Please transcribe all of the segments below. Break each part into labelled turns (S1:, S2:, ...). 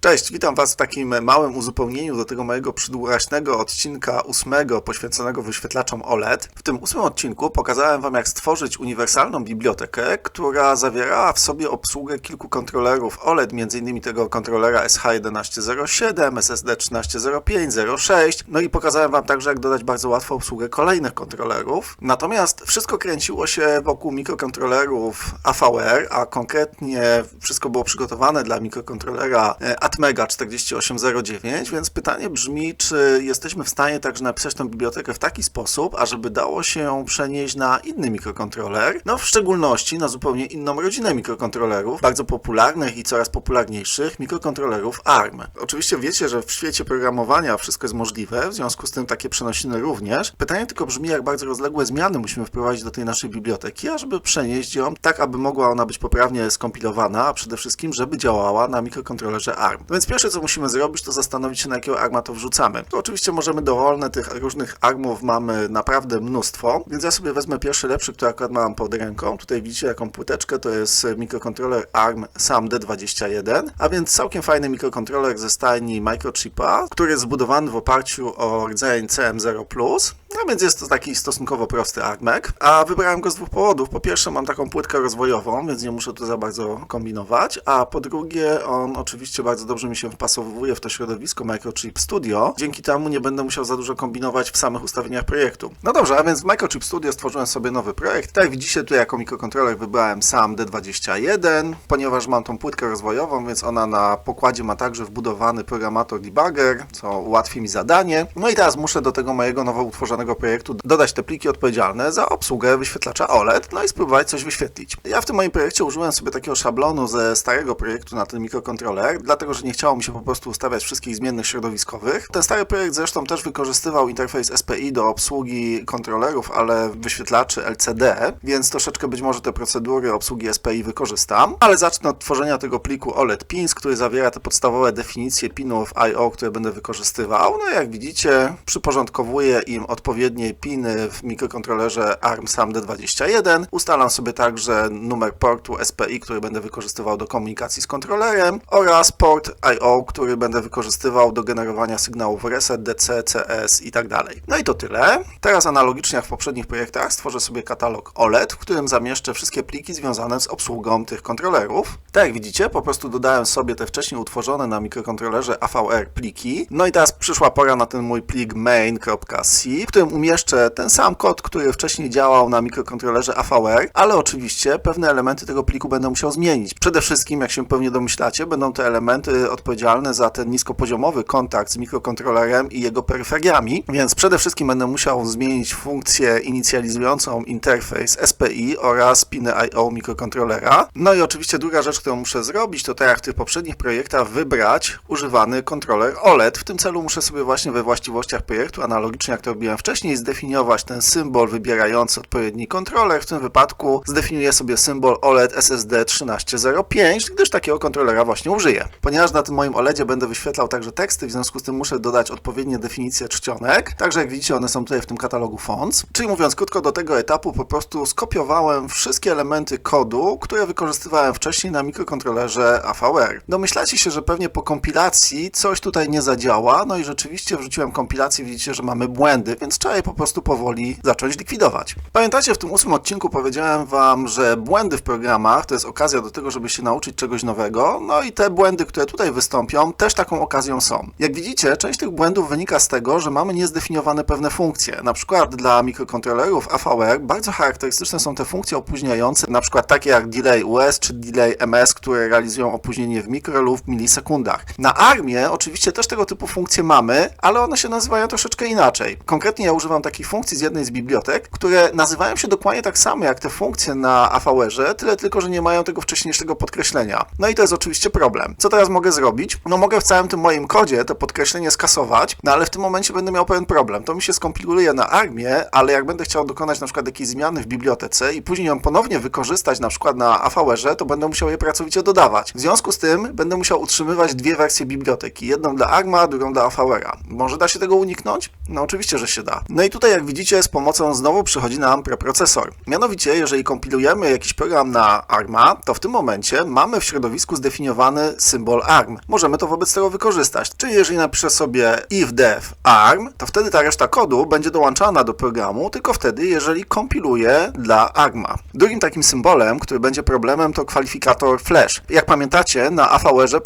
S1: Cześć, witam Was w takim małym uzupełnieniu do tego mojego przydługaśnego odcinka ósmego poświęconego wyświetlaczom OLED. W tym ósmym odcinku pokazałem Wam, jak stworzyć uniwersalną bibliotekę, która zawierała w sobie obsługę kilku kontrolerów OLED, m.in. tego kontrolera SH1107, SSD 1305, 06, no i pokazałem Wam także, jak dodać bardzo łatwo obsługę kolejnych kontrolerów. Natomiast wszystko kręciło się wokół mikrokontrolerów AVR, a konkretnie wszystko było przygotowane dla mikrokontrolera e, Atmega 4809, więc pytanie brzmi, czy jesteśmy w stanie także napisać tę bibliotekę w taki sposób, ażeby dało się ją przenieść na inny mikrokontroler, no w szczególności na zupełnie inną rodzinę mikrokontrolerów, bardzo popularnych i coraz popularniejszych mikrokontrolerów ARM. Oczywiście wiecie, że w świecie programowania wszystko jest możliwe, w związku z tym takie przenosiny również. Pytanie tylko brzmi, jak bardzo rozległe zmiany musimy wprowadzić do tej naszej biblioteki, ażeby przenieść ją tak, aby mogła ona być poprawnie skompilowana, a przede wszystkim, żeby działała na mikrokontrolerze ARM. No więc pierwsze, co musimy zrobić, to zastanowić się, na jakiego arma to wrzucamy. To oczywiście możemy dowolne, tych różnych armów mamy naprawdę mnóstwo, więc ja sobie wezmę pierwszy lepszy, który akurat mam pod ręką. Tutaj widzicie jaką płyteczkę, to jest mikrokontroler ARM SAM D21, a więc całkiem fajny mikrokontroler ze stajni Microchipa, który jest zbudowany w oparciu o rdzeń CM0+. No więc jest to taki stosunkowo prosty armek, a wybrałem go z dwóch powodów. Po pierwsze mam taką płytkę rozwojową, więc nie muszę tu za bardzo kombinować, a po drugie on oczywiście bardzo dobrze mi się wpasowuje w to środowisko Microchip Studio. Dzięki temu nie będę musiał za dużo kombinować w samych ustawieniach projektu. No dobrze, a więc w Microchip Studio stworzyłem sobie nowy projekt. Tak jak widzicie tutaj jako mikrokontroler wybrałem sam D21, ponieważ mam tą płytkę rozwojową, więc ona na pokładzie ma także wbudowany programator debugger, co ułatwi mi zadanie. No i teraz muszę do tego mojego nowo utworzonego projektu dodać te pliki odpowiedzialne za obsługę wyświetlacza OLED, no i spróbować coś wyświetlić. Ja w tym moim projekcie użyłem sobie takiego szablonu ze starego projektu na ten mikrokontroler, dlatego że nie chciało mi się po prostu ustawiać wszystkich zmiennych środowiskowych. Ten stary projekt zresztą też wykorzystywał interfejs SPI do obsługi kontrolerów, ale wyświetlaczy LCD, więc troszeczkę być może te procedury obsługi SPI wykorzystam, ale zacznę od tworzenia tego pliku OLED pins, który zawiera te podstawowe definicje pinów I.O., które będę wykorzystywał. No jak widzicie, przyporządkowuję im odpowiednie piny w mikrokontrolerze ARM SAM D21. Ustalam sobie także numer portu SPI, który będę wykorzystywał do komunikacji z kontrolerem oraz port I.O., który będę wykorzystywał do generowania sygnałów reset, DC, CS i tak. No i to tyle. Teraz analogicznie jak w poprzednich projektach stworzę sobie katalog OLED, w którym zamieszczę wszystkie pliki związane z obsługą tych kontrolerów. Tak jak widzicie, po prostu dodałem sobie te wcześniej utworzone na mikrokontrolerze AVR pliki. No i teraz przyszła pora na ten mój plik main.c, w którym umieszczę ten sam kod, który wcześniej działał na mikrokontrolerze AVR, ale oczywiście pewne elementy tego pliku będę musiał zmienić. Przede wszystkim, jak się pewnie domyślacie, będą te elementy odpowiedzialne za ten niskopoziomowy kontakt z mikrokontrolerem i jego peryferiami, więc przede wszystkim będę musiał zmienić funkcję inicjalizującą interfejs SPI oraz piny I.O. mikrokontrolera. No i oczywiście druga rzecz, którą muszę zrobić, to tak jak w tych poprzednich projektach, wybrać używany kontroler OLED. W tym celu muszę sobie właśnie we właściwościach projektu, analogicznie jak to robiłem wcześniej, zdefiniować ten symbol wybierający odpowiedni kontroler. W tym wypadku zdefiniuję sobie symbol OLED SSD 1305, gdyż takiego kontrolera właśnie użyję. Ponieważ na tym moim OLEDzie będę wyświetlał także teksty, w związku z tym muszę dodać odpowiednie definicje czcionek. Także jak widzicie, one są tutaj w tym katalogu fonts. Czyli mówiąc krótko, do tego etapu po prostu skopiowałem wszystkie elementy kodu, które wykorzystywałem wcześniej na mikrokontrolerze AVR. Domyślacie się, że pewnie po kompilacji coś tutaj nie zadziała, no i rzeczywiście wrzuciłem kompilację, widzicie, że mamy błędy, więc trzeba je po prostu powoli zacząć likwidować. Pamiętacie, w tym ósmym odcinku powiedziałem Wam, że błędy w programach to jest okazja do tego, żeby się nauczyć czegoś nowego, no i te błędy, które tutaj wystąpią, też taką okazją są. Jak widzicie, część tych błędów wynika z tego, że mamy niezdefiniowane pewne funkcje. Na przykład dla mikrokontrolerów AVR bardzo charakterystyczne są te funkcje opóźniające, na przykład takie jak delay US czy delay MS, które realizują opóźnienie w mikro lub milisekundach. Na ARMie oczywiście też tego typu funkcje mamy, ale one się nazywają troszeczkę inaczej. Konkretnie ja używam takich funkcji z jednej z bibliotek, które nazywają się dokładnie tak samo jak te funkcje na AVR-ze, tyle tylko, że nie mają tego wcześniejszego podkreślenia. No i to jest oczywiście problem. Co teraz mogę zrobić? No mogę w całym tym moim kodzie to podkreślenie skasować, no ale w tym momencie będę miał pewien problem. To mi się skompiluje na armię, ale jak będę chciał dokonać na przykład jakiejś zmiany w bibliotece i później ją ponownie wykorzystać na przykład na AVR-ze, to będę musiał je pracowicie dodawać. W związku z tym będę musiał utrzymywać dwie wersje biblioteki. Jedną dla ARMA, drugą dla AVR-a. Może da się tego uniknąć? No oczywiście, że się da. No i tutaj jak widzicie z pomocą znowu przychodzi nam preprocesor. Mianowicie, jeżeli kompilujemy jakiś program na ARMA, to w tym momencie mamy w środowisku zdefiniowany symbol ARM. Możemy to wobec tego wykorzystać. Czyli jeżeli napiszę sobie if def ARM, to wtedy ta reszta kodu będzie dołączana do programu, tylko wtedy, jeżeli kompiluję dla ARMA. Drugim takim symbolem, który będzie problemem, to kwalifikator flash. Jak pamiętacie, na AVR-ze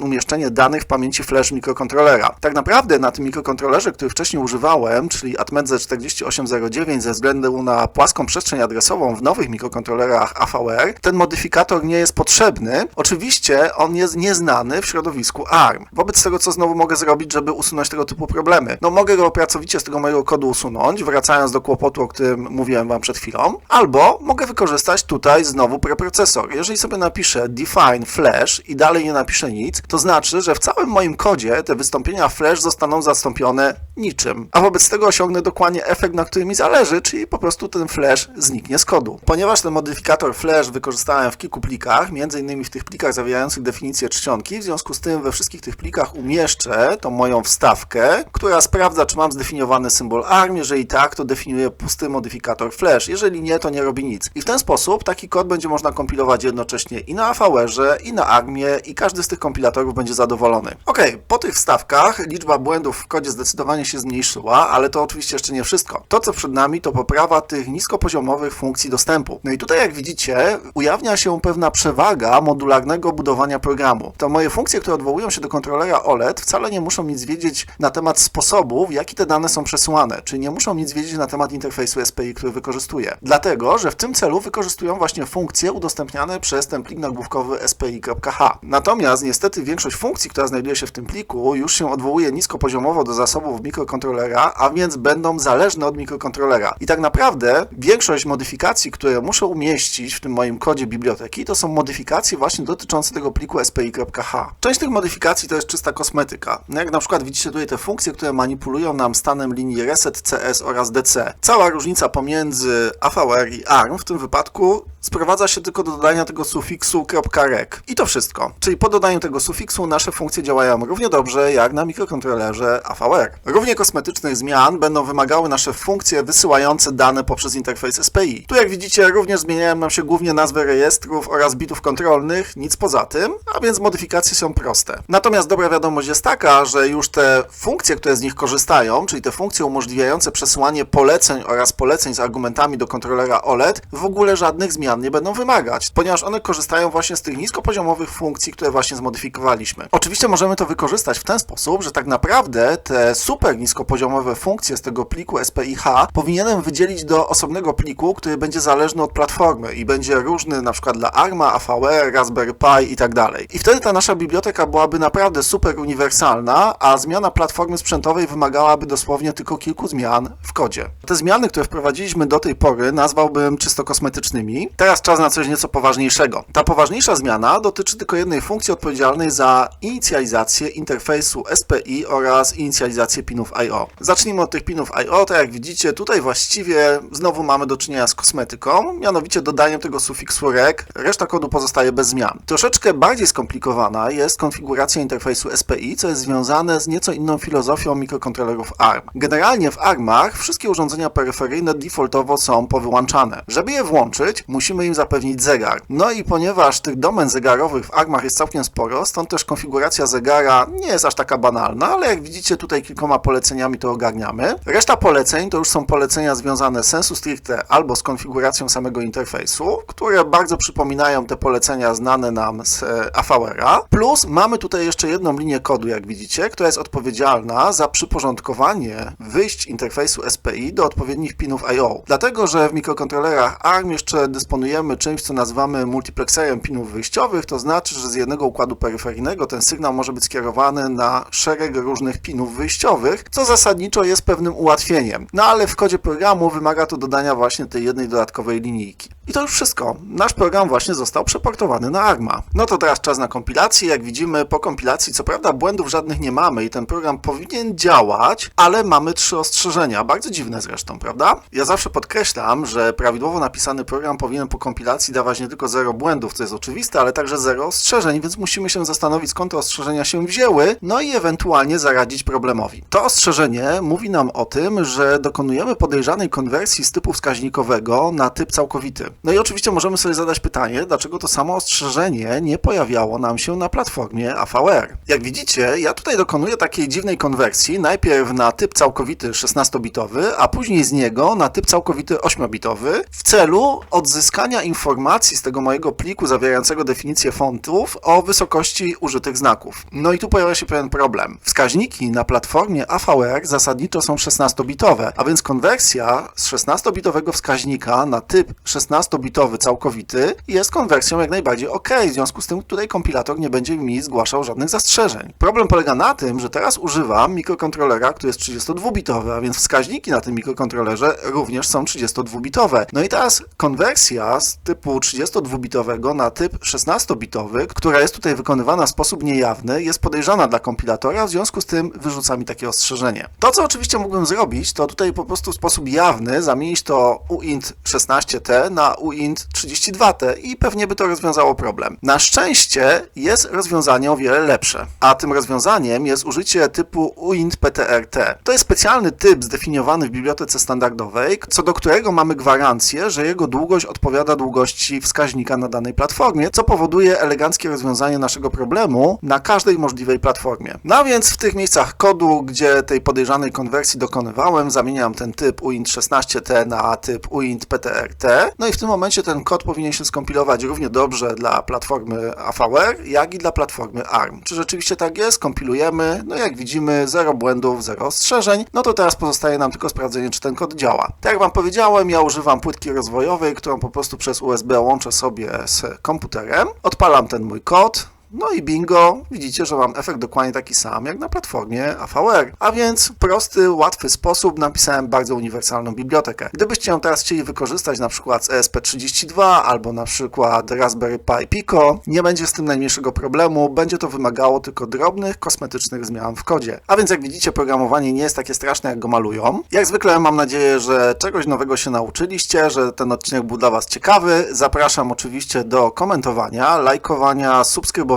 S1: umieszczenie danych w pamięci flash mikrokontrolera. Tak naprawdę na tym mikrokontrolerze, który wcześniej używałem, czyli Atmedze 4809 ze względu na płaską przestrzeń adresową w nowych mikrokontrolerach AVR, ten modyfikator nie jest potrzebny. Oczywiście on jest nieznany w środowisku ARM. Wobec tego, co znowu mogę zrobić, żeby usunąć tego typu problemy? No mogę go pracowicie z tego mojego kodu usunąć, wracając do kłopotu, o którym mówiłem Wam przed chwilą, albo mogę wykorzystać tutaj znowu preprocesor. Jeżeli sobie napiszę define flash i dalej nie napiszę nic, to znaczy, że w całym moim kodzie te wystąpienia flash zostaną zastąpione niczym. A wobec tego osiągnę dokładnie efekt, na którym mi zależy, czyli po prostu ten flash zniknie z kodu. Ponieważ ten modyfikator flash wykorzystałem w kilku plikach, innymi w tych plikach zawierających definicję czcionki, w związku z tym we wszystkich tych plikach umieszczę tą moją wstawkę, która sprawdza, czy mam zdefiniowany symbol ARM. Jeżeli tak, to definiuję pusty modyfikator flash. Jeżeli nie, to nie robi nic. I w ten sposób taki kod będzie można kompilować jednocześnie i na AVR-ze, i na ARMie, i każdy z tych kompilatorów będzie zadowolony. Ok, po tych wstawkach liczba błędów w kodzie zdecydowanie się zmniejszyła, ale to oczywiście jeszcze nie wszystko. To, co przed nami, to poprawa tych niskopoziomowych funkcji dostępu. No i tutaj, jak widzicie, ujawnia się pewna przewaga modularnego budowania programu. To moje funkcje, które odwołują się do kontrolera OLED, wcale nie muszą nic wiedzieć na temat sposobu, w jaki te dane są przesyłane, czyli nie muszą nic wiedzieć na temat interfejsu SPI, który wykorzystuję. Dlatego, że w tym celu wykorzystują właśnie funkcje udostępniane przez ten plik nagłówkowy spi.h. Natomiast niestety większość funkcji, która znajduje się w tym pliku, już się odwołuje niskopoziomowo do zasobów mikrokontrolera, a więc będą zależne od mikrokontrolera. I tak naprawdę większość modyfikacji, które muszę umieścić w tym moim kodzie biblioteki, to są modyfikacje właśnie dotyczące tego pliku spi.h. Część tych modyfikacji to jest czysta kosmetyka. No jak na przykład widzicie tutaj te funkcje, które manipulują nam stanem linii reset, cs oraz dc. Cała różnica pomiędzy AVR i ARM w tym wypadku sprowadza się tylko do dodania tego sufiksu .rec. I to wszystko. Czyli po dodaniu tego sufiksu nasze funkcje działają równie dobrze jak na mikrokontrolerze AVR. Równie kosmetycznych zmian będą wymagały nasze funkcje wysyłające dane poprzez interfejs SPI. Tu jak widzicie również zmieniają nam się głównie nazwy rejestrów oraz bitów kontrolnych, nic poza tym, a więc modyfikacje są proste. Natomiast dobra wiadomość jest taka, że już te funkcje, które z nich korzystają, czyli te funkcje umożliwiające przesyłanie poleceń oraz poleceń z argumentami do kontrolera OLED, w ogóle żadnych zmian nie będą wymagać, ponieważ one korzystają właśnie z tych niskopoziomowych funkcji, które właśnie zmodyfikowaliśmy. Oczywiście możemy to wykorzystać w ten sposób, że tak naprawdę te super niskopoziomowe funkcje z tego pliku SPIH powinienem wydzielić do osobnego pliku, który będzie zależny od platformy i będzie różny na przykład dla ARMA, AVR, Raspberry Pi i tak dalej. I wtedy ta nasza biblioteka byłaby naprawdę super uniwersalna, a zmiana platformy sprzętowej wymagałaby dosłownie tylko kilku zmian w kodzie. Te zmiany, które wprowadziliśmy do tej pory, nazwałbym czysto kosmetycznymi. Teraz czas na coś nieco poważniejszego. Ta poważniejsza zmiana dotyczy tylko jednej funkcji odpowiedzialnej za inicjalizację interfejsu SPI oraz inicjalizację pinów I.O. Zacznijmy od tych pinów I.O. Tak jak widzicie, tutaj właściwie znowu mamy do czynienia z kosmetyką, mianowicie dodaniem tego sufiksu rec. Reszta kodu pozostaje bez zmian. Troszeczkę bardziej skomplikowana jest konfiguracja interfejsu SPI, co jest związane z nieco inną filozofią mikrokontrolerów ARM. Generalnie w ARMach wszystkie urządzenia peryferyjne defaultowo są powyłączane. Żeby je włączyć, musimy im zapewnić zegar. No i ponieważ tych domen zegarowych w ARMach jest całkiem sporo, stąd też konfiguracja zegara nie jest aż taka banalna, ale jak widzicie tutaj kilkoma poleceniami to ogarniamy. Reszta poleceń to już są polecenia związane sensu stricte albo z konfiguracją samego interfejsu, które bardzo przypominają te polecenia znane nam z e, AVR-a. Plus mamy tutaj jeszcze jedną linię kodu, jak widzicie, która jest odpowiedzialna za przyporządkowanie wyjść interfejsu SPI do odpowiednich pinów I.O. Dlatego, że w mikrokontrolerach ARM jeszcze dysponujemy czymś, co nazywamy multiplexerem pinów wyjściowych, to znaczy, że z jednego układu peryferyjnego ten sygnał może być skierowany na szereg różnych pinów wyjściowych, co zasadniczo jest pewnym ułatwieniem. No ale w kodzie programu wymaga to dodania właśnie tej jednej dodatkowej linijki. I to już wszystko. Nasz program właśnie został przeportowany na ARMA. No to teraz czas na kompilację. Jak widzimy, po kompilacji, co prawda błędów żadnych nie mamy i ten program powinien działać, ale mamy trzy ostrzeżenia. Bardzo dziwne zresztą, prawda? Ja zawsze podkreślam, że prawidłowo napisany program powinien po kompilacji dawać nie tylko zero błędów, co jest oczywiste, ale także zero ostrzeżeń, więc musimy się zastanowić, skąd te ostrzeżenia się wzięły, no i ewentualnie zaradzić problemowi. To ostrzeżenie mówi nam o tym, że dokonujemy podejrzanej konwersji z typu wskaźnikowego na typ całkowity. No i oczywiście możemy sobie zadać pytanie, dlaczego to samo ostrzeżenie nie pojawiało nam się na platformie AVR. Jak widzicie, ja tutaj dokonuję takiej dziwnej konwersji, najpierw na typ całkowity 16-bitowy, a później z niego na typ całkowity 8-bitowy w celu odzyskania informacji z tego mojego pliku zawierającego definicję fontów o wysokości użytych znaków. No i tu pojawia się pewien problem. Wskaźniki na platformie AVR zasadniczo są 16-bitowe, a więc konwersja z 16-bitowego wskaźnika na typ 16-bitowy całkowity jest konwersją jak najbardziej ok, w związku z tym tutaj kompilator nie będzie mi zgłaszał żadnych zastrzeżeń. Problem polega na tym, że teraz używam mikrokontrolera, który jest 32-bitowy, a więc wskaźniki na tym mikrokontrolerze również są 32-bitowe. No i teraz konwersja z typu 32-bitowego na typ 16-bitowy, która jest tutaj wykonywana w sposób niejawny, jest podejrzana dla kompilatora, w związku z tym wyrzuca mi takie ostrzeżenie. To, co oczywiście mógłbym zrobić, to tutaj po prostu w sposób jawny zamienić to uint 16t na uint 32t i pewnie by to rozwiązało problem. Na szczęście jest rozwiązanie o wiele lepsze, a tym rozwiązaniem jest użycie typu uint ptrt. To jest specjalny typ zdefiniowany w bibliotece standardowej, co do którego mamy gwarancję, że jego długość odpowiada długości wskaźnika na danej platformie, co powoduje eleganckie rozwiązanie naszego problemu na każdej możliwej platformie. No a więc w tych miejscach kodu, gdzie tej podejrzanej konwersji dokonywałem, zamieniam ten typ uint 16t na typ uint ptrt. No i w tym momencie ten kod powinien się skompilować równie dobrze dla platformy AVR, jak i dla platformy ARM. Czy rzeczywiście tak jest? Kompilujemy. No jak widzimy, zero błędów, zero ostrzeżeń. No to teraz pozostaje nam tylko sprawdzenie, czy ten kod działa. Tak jak Wam powiedziałem, ja używam płytki rozwojowej, którą po prostu przez USB łączę sobie z komputerem. Odpalam ten mój kod. No i bingo, widzicie, że mam efekt dokładnie taki sam jak na platformie AVR. A więc prosty, łatwy sposób napisałem bardzo uniwersalną bibliotekę. Gdybyście ją teraz chcieli wykorzystać na przykład z ESP32 albo na przykład Raspberry Pi Pico, nie będzie z tym najmniejszego problemu, będzie to wymagało tylko drobnych, kosmetycznych zmian w kodzie. A więc jak widzicie, programowanie nie jest takie straszne jak go malują. Jak zwykle mam nadzieję, że czegoś nowego się nauczyliście, że ten odcinek był dla Was ciekawy. Zapraszam oczywiście do komentowania, lajkowania,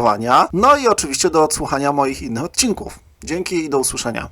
S1: subskrybowania no i oczywiście do odsłuchania moich innych odcinków. Dzięki i do usłyszenia.